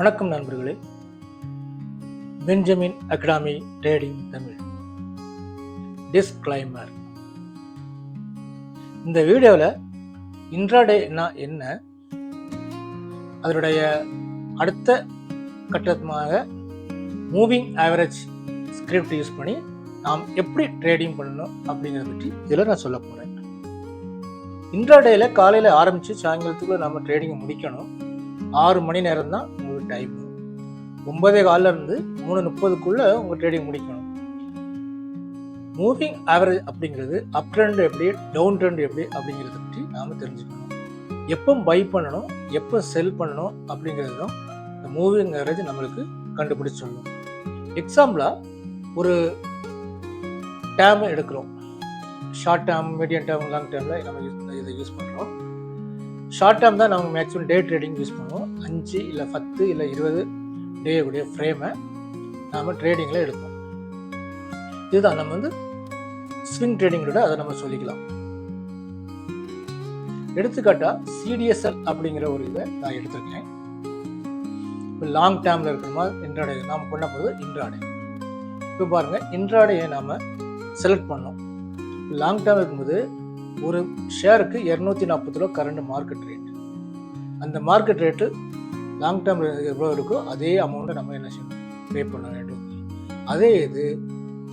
வணக்கம் நண்பர்களே. Benjamin academy trading Tamil. Disclaimer இந்த வீடியோவில் இன்ட்ராடேனா என்ன அதனுடைய அடுத்த கட்டமாக மூவிங் ஆவரேஜ் ஸ்கிரிப்ட் யூஸ் பண்ணி நாம் எப்படி ட்ரேடிங் பண்ணணும் அப்படிங்கிறத பற்றி இதில் நான் சொல்ல போகிறேன் இன்ட்ராடேயில் காலையில் ஆரம்பித்து சாயங்காலத்துக்குள்ளே நம்ம ட்ரேடிங்கை முடிக்கணும். ஆறு மணி நேரம் தான் டைம் ஒன்பதே காலில் இருந்து மூணு முப்பதுக்குள்ளே உங்கள் ட்ரேடிங் முடிக்கணும். மூவிங் ஆவரேஜ் அப்படிங்கிறது அப் ட்ரெண்ட் எப்படி டவுன் ட்ரெண்ட் எப்படி அப்படிங்கிறத பற்றி நாம் தெரிஞ்சுக்கணும். எப்போ பை பண்ணணும் எப்போ செல் பண்ணணும் அப்படிங்கிறது தான் இந்த மூவிங் ஆவரேஜ் நம்மளுக்கு கண்டுபிடிச்சு சொல்லணும் எக்ஸாம்பிளாக ஒரு டேம் எடுக்கிறோம். Short term medium term long டேமில் நம்ம யூஸ் இதை யூஸ் பண்ணுறோம் ஷார்ட் டேர்ம் தான் நம்ம மேக்ஸிமம் டே ட்ரேடிங் யூஸ் பண்ணுவோம். அஞ்சு இல்லை பத்து இல்லை இருபது டே கூடிய ஃப்ரேமை நாம் ட்ரேடிங்கில் எடுப்போம். இதுதான் நம்ம வந்து ஸ்விங் ட்ரேடிங்கோட அதை நம்ம சொல்லிக்கலாம். எடுத்துக்காட்டா சிடிஎஸ்எல் அப்படிங்கிற ஒரு இதை நான் எடுத்திருக்கேன். இப்போ லாங் டேர்மில் இருக்கிற இன்ட்ராடே நாம் பண்ண போது இன்ட்ராடே இப்போ பாருங்கள் இன்ட்ராடேயை நாம் செலக்ட் பண்ணோம். லாங் டேர்ம் இருக்கும்போது ஒரு ஷேருக்கு இரநூத்தி நாற்பது ரூபா கரண்ட் மார்க்கெட் ரேட் அந்த மார்க்கெட் ரேட்டு லாங் டேர்ம் எவ்வளோ இருக்கோ அதே அமௌண்ட்டை நம்ம என்ன செய்யணும்? பே பண்ண வேண்டும். அதே இது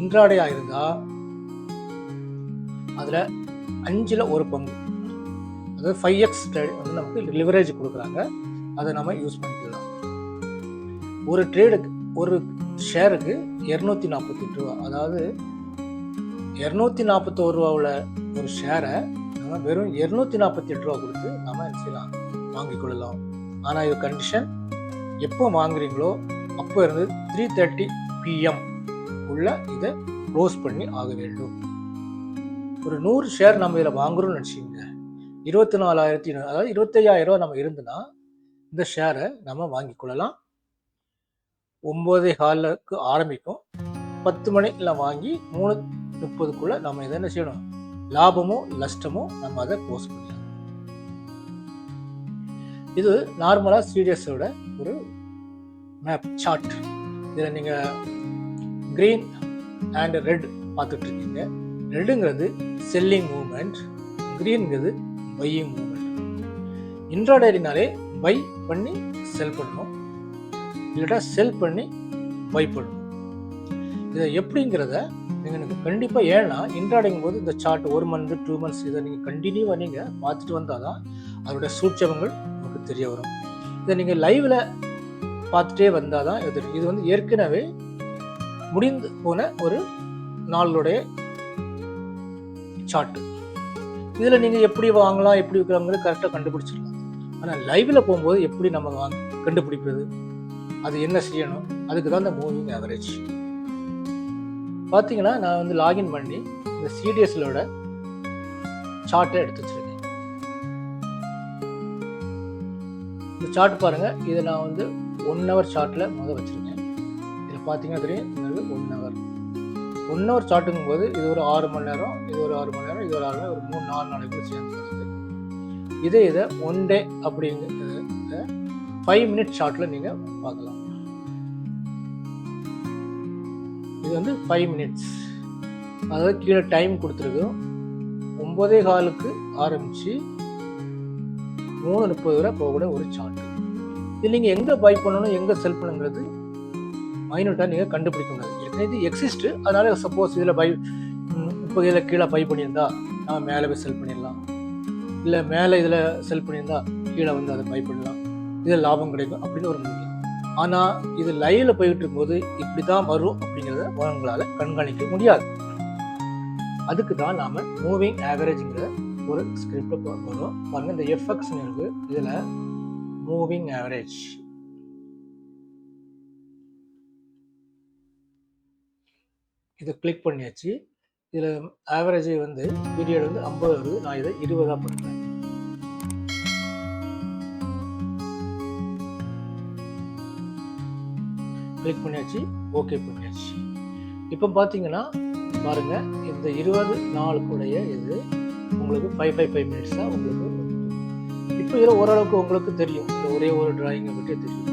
இன்ட்ராடையாக இருந்தால் அதில் அஞ்சில் ஒரு பங்கு. அதாவது ஃபைவ் எக்ஸ் வந்து நமக்கு லிவரேஜ் கொடுக்குறாங்க. அதை நம்ம யூஸ் பண்ணிக்கலாம். ஒரு ட்ரேடுக்கு ஒரு ஷேருக்கு இரநூத்தி நாற்பத்தெட்டு ரூபா. அதாவது இரநூத்தி நாற்பத்தோரு ரூபாவில் ஒரு ஷேரை நம்ம வெறும் இரநூத்தி நாற்பத்தி எட்டு ரூபா கொடுத்து நம்ம என்ன செய்யலாம்? வாங்கிக் கொள்ளலாம். ஆனால் இது கண்டிஷன் எப்போ வாங்குறீங்களோ அப்போ இருந்து த்ரீ தேர்ட்டி பிஎம் உள்ள இதை க்ளோஸ் பண்ணி ஆக வேண்டும். ஒரு நூறு ஷேர் நம்ம இதில் வாங்குறோம்னு நினச்சிங்க இருபத்தி நாலாயிரத்தி அதாவது இருபத்தையாயிரம் ரூபா நம்ம இருந்துன்னா இந்த ஷேரை நம்ம வாங்கி கொள்ளலாம். ஒம்போதே காலுக்கு ஆரம்பிக்கும். பத்து மணியில் வாங்கி மூணு முப்பதுக்குள்ள நம்ம இதை என்ன செய்யணும்? லாபமோ நஷ்டமோ நம்ம அதை போஸ்ட் பண்ணலாம் இது நார்மலாக சீரியஸோட ஒரு மேப் சார்ட் இதில் நீங்கள் க்ரீன் அண்ட் ரெட் பார்த்துட்டு இருக்கீங்க ரெட்டுங்கிறது செல்லிங் மூமெண்ட் க்ரீன்ங்கிறது பையிங் மூமெண்ட் இன்ட்ராடேரினாலே பை பண்ணி செல் பண்ணணும். இல்லட்டா செல் பண்ணி பை பண்ணணும். இதை எப்படிங்கிறத நீங்கள் எனக்கு கண்டிப்பாக ஏன்னா இன்ட்ராடிங் போது இந்த சார்ட் ஒரு மந்த் டூ மந்த்ஸ் இதை நீங்கள் கண்டினியூவாக நீங்கள் பார்த்துட்டு வந்தால் தான் அதோட சூட்சமங்கள் உங்களுக்கு தெரிய வரும். இதை நீங்கள் லைவில் பார்த்துட்டே வந்தால் தான் இது இது வந்து ஏற்கனவே முடிந்து போன ஒரு நாளுடைய சார்ட்டு இதில் நீங்கள் எப்படி வாங்கலாம் எப்படி விற்கலாம்ங்கிறது கரெக்டாக கண்டுபிடிச்சிடலாம். ஆனால் லைவில் போகும்போது எப்படி நம்ம வாங்க கண்டுபிடிப்பது? அது என்ன செய்யணும்? அதுக்கு தான் இந்த மூவிங் ஆவரேஜ் பார்த்தீங்கன்னா நான் வந்து லாகின் பண்ணி இந்த சிடிஎஸ்லோட சார்ட்டை எடுத்து வச்சிருக்கேன். இந்த சார்ட் பாருங்கள் இதை நான் வந்து ஒன் ஹவர் சார்ட்டில் முதல் வச்சிருக்கேன். இதில் பார்த்தீங்கன்னா தெரியும் இது ஒன் ஹவர் ஒன் ஹவர் சார்ட்டுங்கும் போது இது ஒரு ஆறு மணி நேரம் இது ஒரு ஆறு மணி நேரம் இது ஒரு ஆறு மணி நேரம் ஒரு மூணு நாலு நாளைக்கு சேர்ந்து வருது இதே இதை ஒன் டே அப்படிங்கிறத ஃபைவ் மினிட் ஷார்ட்டில் நீங்கள் பார்க்கலாம். இது வந்து ஃபைவ் மினிட்ஸ் அதாவது கீழே டைம் கொடுத்துருக்கோம் ஒம்பதே காலுக்கு ஆரம்பித்து மூணு முப்பது வரை போகக்கூட ஒரு சார்ட் இது நீங்கள் எங்கே பை பண்ணணும் எங்கே செல் பண்ணுங்கிறது மைனூட்டாக நீங்கள் கண்டுபிடிக்க முடியாது. ஏற்கனவே இது எக்ஸிஸ்ட்டு அதனால் சப்போஸ் இதில் பை முப்பது இதில் கீழே பை பண்ணியிருந்தா நம்ம மேலே போய் செல் பண்ணிடலாம். இல்லை மேலே இதில் செல் பண்ணியிருந்தா கீழே வந்து அதை பை பண்ணலாம். இதில் லாபம் கிடைக்கும் அப்படின்னு ஒரு முடியும் ஆனால் இது லைவில் போயிட்டு இருக்கும்போது இப்படி தான் வரும் அப்படிங்கிறத உங்களால் கண்காணிக்க முடியாது. அதுக்கு தான் நாம் மூவிங் ஆவரேஜ்ங்கிற ஒரு ஸ்கிரிப்டை போகிறோம் பாருங்கள் இந்த எஃப்எக்ஸ் இருக்கு. இதில் மூவிங் ஆவரேஜ் இதை கிளிக் பண்ணியாச்சு. இதில் ஆவரேஜ் வந்து பீரியட் வந்து ஐம்பது வருது நான் இதை இருபதாக பண்ணுறேன் கிளிக் பண்ணியாச்சு ஓகே பண்ணியாச்சு. இப்போ பார்த்தீங்கன்னா பாருங்க இந்த இருபது நாளுக்குடைய இது உங்களுக்கு ஃபைவ் ஃபைவ் ஃபைவ் மினிட்ஸ் தான் உங்களுக்கு இப்போ இதில் ஓரளவுக்கு உங்களுக்கு தெரியும். இந்த ஒரே ஒரு டிராயிங்கை பற்றி தெரியும்.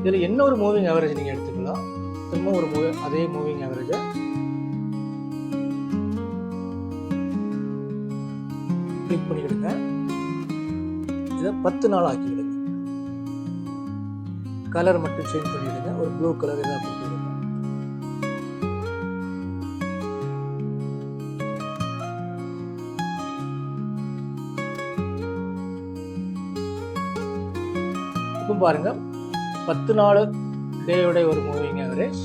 இதில் என்ன ஒரு மூவிங் ஆவரேஜ் நீங்கள் எடுத்துக்கலாம்? திரும்ப ஒரு மூவி அதே மூவிங் ஆவரேஜை கிளிக் பண்ணிக்கிடுங்க. இதை பத்து நாள் ஆக்கிவிடுங்க கலர் மட்டும் சேஞ்ச் பண்ணிவிடுங்க ஒரு ப்ளூ கலர் இதாக கொடுத்துருக்கோம். இப்போ பாருங்க பத்து நாள் டேயோட ஒரு மூவிங் ஆவரேஜ்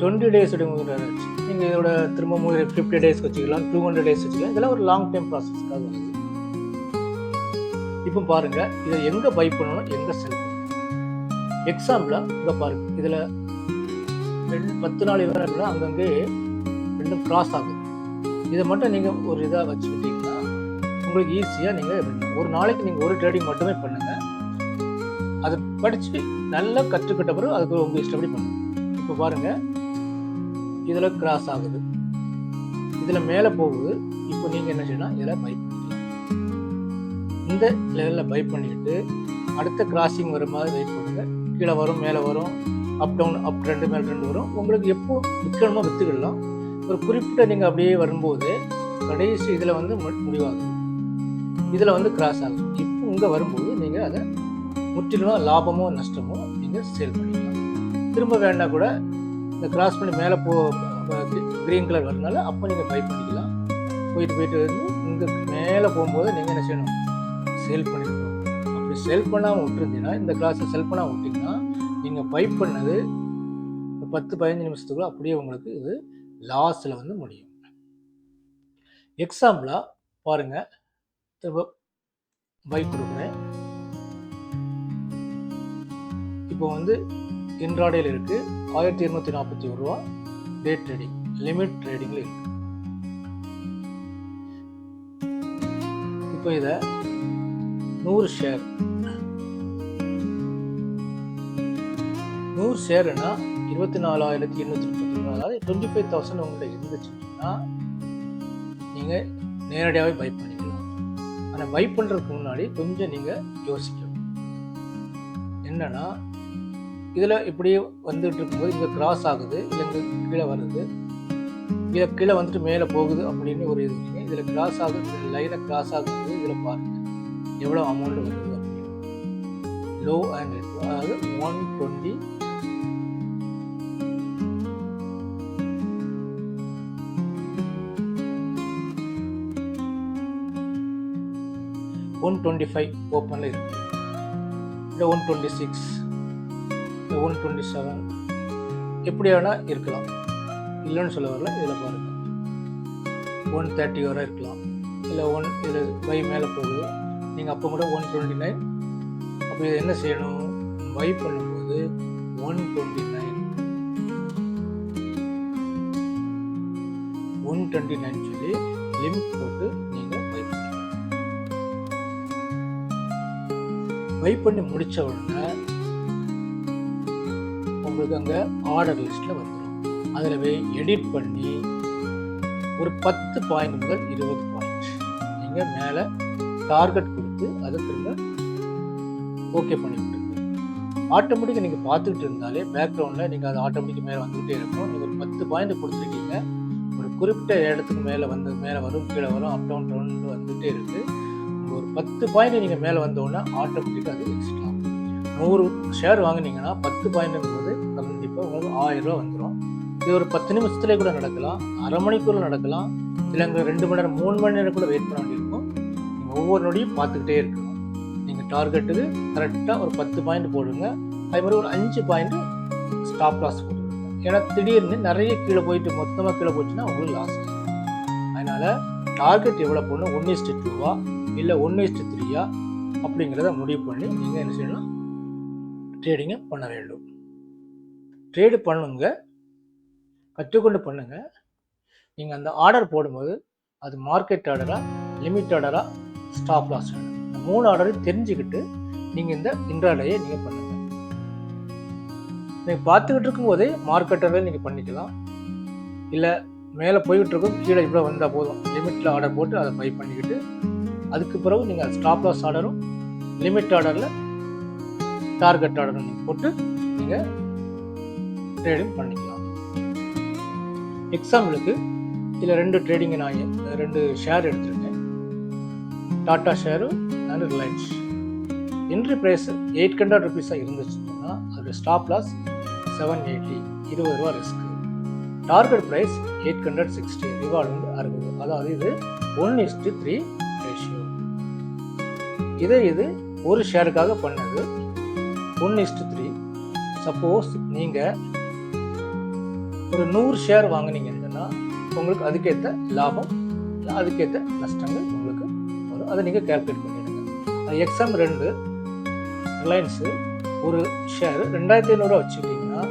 டுவெண்ட்டி டேஸோட மூவி ஆவரேஜ் நீங்கள் இதோட திரும்ப மூவி ஃபிஃப்டி டேஸ் வச்சுக்கலாம் டூ ஹண்ட்ரட் டேஸ் வச்சுக்கலாம். இதெல்லாம் ஒரு லாங் டைம் ப்ராசஸ்க்காக வருது இப்போ பாருங்க இதை எங்கே பை பண்ணணும் எங்கே செல் பண்ணணும்? எக்ஸாம்பிளாக இங்கே பாருங்க இதில் ரெண்டு பத்து நாள் விவரம் அங்கங்கே ரெண்டும் கிராஸ் ஆகுது. இதை மட்டும் நீங்கள் ஒரு இதாக வச்சுக்கிட்டீங்கன்னா உங்களுக்கு ஈஸியாக நீங்கள் ஒரு நாளைக்கு நீங்கள் ஒரு ட்ரேடிங் மட்டுமே பண்ணுங்கள் அதை படித்து நல்லா கற்றுக்கிட்ட பிறகு அதுக்கு உங்கள் இஷ்டப்படி பண்ணுங்க இப்போ பாருங்கள் இதில் கிராஸ் ஆகுது. இதில் மேலே போகுது. இப்போ நீங்கள் என்ன செய்யணும் இதில் பை பண்ணிக்கலாம். இந்த லெவலில் பை பண்ணிக்கிட்டு அடுத்த கிராசிங் வர மாதிரி வெயிட் பண்ணுங்க. கீழே வரும் மேலே வரும் அப் டவுன் அப் ரெண்டு மேலே ரெண்டு வரும். உங்களுக்கு எப்போ விற்கணுமோ விற்றுக்கிடலாம் ஒரு குறிப்பிட்ட நீங்கள் அப்படியே வரும்போது கடைசி இதில் வந்து முடிவாகும். இதில் வந்து கிராஸ் ஆகும். இப்போ இங்கே வரும்போது நீங்கள் அதை முற்றிலும் லாபமோ நஷ்டமோ நீங்கள் சேல் பண்ணிக்கலாம். திரும்ப வேணா கூட இந்த கிராஸ் பண்ணி மேலே போ க்ரீன் கலர் வரனால அப்போ நீங்கள் பை பண்ணிக்கலாம். போயிட்டு போயிட்டு வந்து இங்கே மேலே போகும்போது நீங்கள் என்ன செய்யணும்? சேல் பண்ணிடணும் அப்படி சேல் பண்ணாமல் விட்டுருந்தீங்கன்னா இந்த கிளாஸை செல் பண்ணாமல் விட்டிங்கன்னா நீங்கள் பைப் பண்ணது பத்து பதினஞ்சு நிமிஷத்துக்குள்ள அப்படியே உங்களுக்கு இது லாஸில் வந்து முடியும். எக்ஸாம்பிளாக பாருங்கள் திரும்ப பை கொடுக்குறேன். இப்போ வந்து இன்ட்ராடேல இருக்குது ஆயிரத்தி இருநூற்றி நாற்பத்தி ஒரு ரூபா டே ட்ரேடிங் லிமிட் ட்ரேடிங்கில் இருக்கு. இப்போ இதை நூறு ஷேர் நூறு ஷேர்னா இருபத்தி நாலாயிரத்தி எண்ணூற்றி முப்பத்தி மூணு. அதாவது டுவெண்ட்டி ஃபைவ் தௌசண்ட் உங்கள்கிட்ட இருந்துச்சுன்னா நீங்கள் நேரடியாகவே பை பண்ணிக்கலாம். ஆனால் பை பண்ணுறதுக்கு முன்னாடி கொஞ்சம் நீங்கள் யோசிக்கணும். என்னென்னா இதில் இப்படியே வந்துட்டு இருக்கும்போது இங்கே கிராஸ் ஆகுது இல்லை இங்கே கீழே வருது. கீழே கீழே வந்துட்டு மேலே போகுது அப்படின்னு ஒரு இது இருக்கு. இதில் கிராஸ் ஆகுது லைனை கிராஸ் ஆகுது இதில் பாருங்க. எவ்வளோ அமௌண்ட் வருது அப்படின்னு. லோ அண்ட் அதாவது one twenty one twenty five ஓப்பனில் இருக்குது இல்லை ஒன் டுவெண்ட்டி சிக்ஸ் இல்லை ஒன் டுவெண்ட்டி செவன் எப்படி வேணால் இருக்கலாம். இல்லைன்னு சொல்ல வரல இதில் பாருங்கள் ஒன் தேர்ட்டி வரை இருக்கலாம். இல்லை ஒன் இதில் பை மேலே போகுது. நீங்கள் அப்போ கூட ஒன் டுவெண்ட்டி நைன் அப்போ இதை என்ன செய்யணும்? பை பண்ணும்போது one twenty nine one twenty nine சொல்லி லிமிட் போட்டு பை பண்ணி முடித்த உடனே உங்களுக்கு அங்கே ஆர்டர் லிஸ்ட்டில் வந்துடும் அதில் போய் எடிட் பண்ணி ஒரு பத்து பாயிண்ட் முதல் இருபது பாயிண்ட் நீங்கள் மேலே டார்கெட் கொடுத்து அதை திரும்ப ஓகே பண்ணி விட்டுருங்க ஆட்டோமேட்டிக்காக நீங்கள் பார்த்துக்கிட்டு இருந்தாலே பேக்ரவுண்டில் நீங்கள் அது ஆட்டோமேட்டிக் மேலே வந்துகிட்டே இருக்கும். நீங்கள் ஒரு பத்து பாயிண்ட் கொடுத்துருக்கீங்க. ஒரு குறிப்பிட்ட இடத்துக்கு மேலே வந்து மேலே வரும் கீழே வரும் அப் டவுன் டவுன் வந்துகிட்டே இருக்குது பத்து பாயிண்ட் நீங்கள் மேலே வந்தோடனே ஆட்டோமேட்டிக்காக அது எக்ஸ்ட்ரா நூறு ஷேர் வாங்கினீங்கன்னா பத்து பாயிண்ட்ங்கும்போது கண்டிப்பாக உங்களுக்கு ஆயிரம் ரூபா வந்துடும் இது ஒரு பத்து நிமிஷத்துலேயே கூட நடக்கலாம். அரை மணிக்குள்ள நடக்கலாம். இல்லைங்க ரெண்டு மணி நேரம் மூணு மணி நேரம் கூட வெயிட் பண்ண வேண்டியிருக்கும். நீங்கள் ஒவ்வொரு நொடியும் பார்த்துக்கிட்டே இருக்கணும். நீங்கள் டார்கெட்டுக்கு கரெக்டாக ஒரு பத்து பாயிண்ட் போடுங்க. அதே மாதிரி ஒரு அஞ்சு பாயிண்ட் ஸ்டாப் லாஸ் போடுங்க ஏன்னா திடீர்னு நிறைய கீழே போயிட்டு மொத்தமாக கீழே போச்சுன்னா உங்களுக்கு லாஸ் அதனால் டார்கெட் எவ்வளோ போடணும் ஒன் இஸ்ட் டூவா இல்லை ஒன்று இஸ்டு த்ரீயா அப்படிங்கிறத முடிவு பண்ணி நீங்கள் என்ன செய்யணும்? ட்ரேடிங்கை பண்ண வேண்டும். ட்ரேடு பண்ணுங்க. கற்றுக்கொண்டு பண்ணுங்க. நீங்கள் அந்த ஆர்டர் போடும்போது அது மார்க்கெட் ஆர்டராக லிமிட் ஆர்டராக ஸ்டாப் லாஸ் ஆர்டர் மூணு ஆர்டரையும் தெரிஞ்சுக்கிட்டு நீங்கள் இந்த இன்ட்ராடையை நீங்கள் பண்ணுங்க. நீங்கள் பார்த்துக்கிட்டு இருக்கும்போதே மார்க்கெட் ஆர்டர் நீங்கள் பண்ணிக்கலாம். இல்லை மேலே போய்கிட்டு இருக்கும் கீழே இவ்வளோ வந்தால் போதும். லிமிட்டில் ஆர்டர் போட்டு அதை பை பண்ணிக்கிட்டு அதுக்கு பிறகு நீங்கள் ஸ்டாப் லாஸ் ஆர்டரும் லிமிட் ஆர்டரில் டார்கெட் ஆர்டரும் நீங்கள் போட்டு நீங்கள் ட்ரேடிங் பண்ணிக்கலாம். எக்ஸாம்பிளுக்கு இதில் ரெண்டு ட்ரேடிங் நான் ரெண்டு ஷேர் எடுத்திருக்கேன். Tata share and Reliance entry price eight hundred ருபீஸாக இருந்துச்சுன்னா அதோட ஸ்டாப் லாஸ் செவன் எயிட்டி இருபது ரூபா risk target price eight hundred sixty reward வந்து அறுபது. அதாவது இது ஒன் இஸ்டு த்ரீ இதே இது ஒரு ஷேருக்காக பண்ணது. ஒன் இஸ்டு த்ரீ சப்போஸ் நீங்கள் ஒரு நூறு ஷேர் வாங்கினீங்கன்னா உங்களுக்கு அதுக்கேற்ற லாபம் அதுக்கேற்ற நஷ்டங்கள் உங்களுக்கு வரும். அதை நீங்கள் கேல்குலேட் பண்ணிடுங்க. எக்ஸாம் ரெண்டு ரிலையன்ஸு ஒரு ஷேர் ரெண்டாயிரத்தி ஐநூறுரூவா வச்சுக்கிட்டிங்கன்னா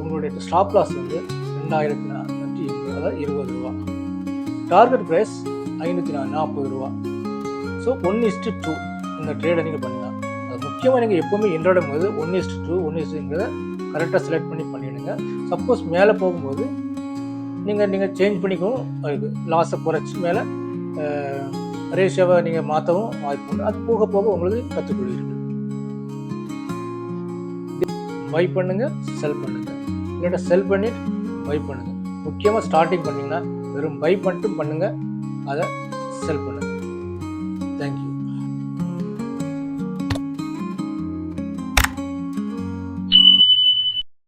உங்களுடைய ஸ்டாப் லாஸ் வந்து ரெண்டாயிரத்தி நானூற்றி அதாவது இருபது ரூபா. டார்கெட் ப்ரைஸ் ஐநூற்றி நா நாற்பது ரூபா ஸோ ஒன் இஸ்டு டூ அந்த ட்ரேடை நீங்கள் பண்ணலாம் அது முக்கியமாக நீங்கள் எப்போவுமே இன்ட்ரோடும் போது one is to two one இஸ்டுங்கிறத கரெக்டாக செலக்ட் பண்ணி பண்ணிவிடுங்க சப்போஸ் மேலே போகும்போது நீங்கள் நீங்கள் சேஞ்ச் பண்ணிக்கவும் அதுக்கு லாஸை குறைச்சி மேலே ரேஷியோவை நீங்கள் மாற்றவும் வாய்ப்பு உண்டு. அது போக போக உங்களுக்கு கற்றுக்கொள்வீர்கள் பை பண்ணுங்கள் செல் பண்ணுங்கள் இல்லாட்டா செல் பண்ணிட்டு பை பண்ணுங்கள் முக்கியமாக ஸ்டார்டிங் பண்ணிங்கன்னா வெறும் பை மட்டும் பண்ணுங்கள் அதை செல் பண்ணுங்கள்